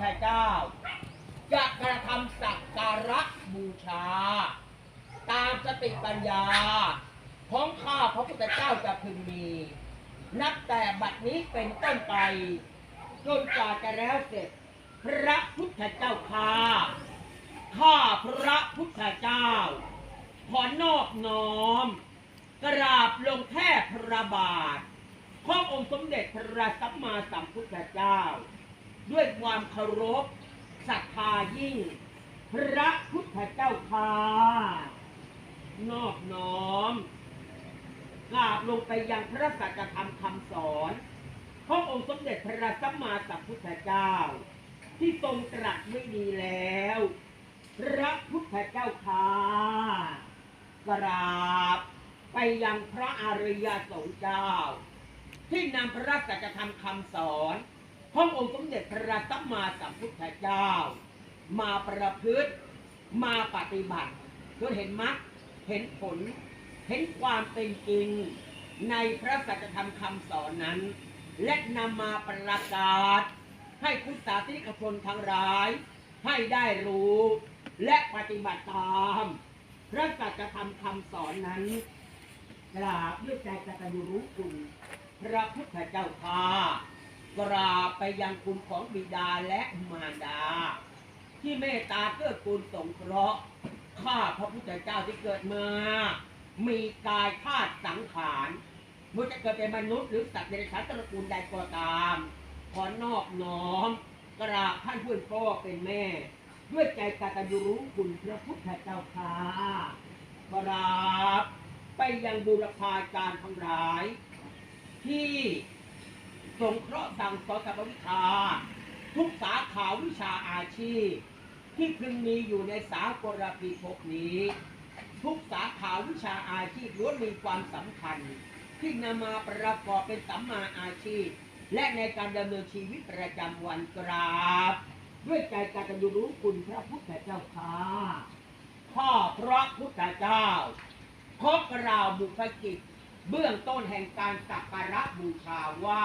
ธเจ้า จะกระทำสักการะบูชา ตามสติปัญญา ของข้าพระพุทธเจ้าจะพึงมี นับแต่บัดนี้เป็นต้นไปจนกว่าจะแล้วเสร็จ พระพุทธเจ้าข้าข้าพระพุทธเจ้า ขอนอบน้อม กราบลงแท่พระบาทขององค์สมเด็จพระสัมมาสัมพุทธเจ้า ด้วยความเคารพศรัทธายิ่ง พระพุทธเจ้าข้านอบน้อมกราบลงไปยังพระสัจธรรมคำสอนขององค์สมเด็จพระสัมมาสัมพุทธเจ้า ที่ทรงตรัสไม่ดีแล้ว พระพุทธเจ้าค่ากราบไปยังพระอริยสงฆ์เจ้า ที่นำพระสัจธรรมคำสอน ขององค์สมเด็จพระสัมมาสัมพุทธเจ้า มาประพฤติมาปฏิบัติจนเห็นมรรคเห็นผล เห็นความเป็นจริง ในพระสัจธรรมคำสอนนั้น และนำมาประกาศ ให้พุทธศาสนิกชนทั้งหลาย ให้ได้รู้ และปฏิบัติตาม พระสัจธรรมคำสอนนั้นกราบด้วยใจกตัญญูรู้คุณพระพุทธเจ้าค่า กราบไปยังคุณของบิดาและมารดา ที่เมตตาเกื้อกูลสงเคราะห์ข้าพระพุทธเจ้าที่เกิดมา มีกายธาตุสังขารไม่ว่าจะเกิดเป็นมนุษย์หรือสัตว์ในชั้นตระกูลใดก็ตาม ขอนอบน้อม กราบท่านผู้เป็นพ่อเป็นแม่ ด้วยใจกตัญญูรู้คุณพระพุทธเจ้าค่ะกราบไปยังบุรพาจารย์ทั้งหลาย ที่ สงเคราะห์สั่งสอนสัพพวิชา ทุกสาขาวิชาอาชีพ ที่พึงมีอยู่ในสากลพิภพนี้ ทุกสาขาวิชาอาชีพล้วนมีความสำคัญ ที่นำมาประกอบเป็นสัมมาอาชีพ และในการดำเนินชีวิตประจำวันกราบ ด้วยใจการตัญญูรู้คุณพระพุทธเจ้าค่ะข้าพระพุทธเจ้าขอกล่าวบุพกิจเบื้องต้นแห่งการสักการะบูชาว่า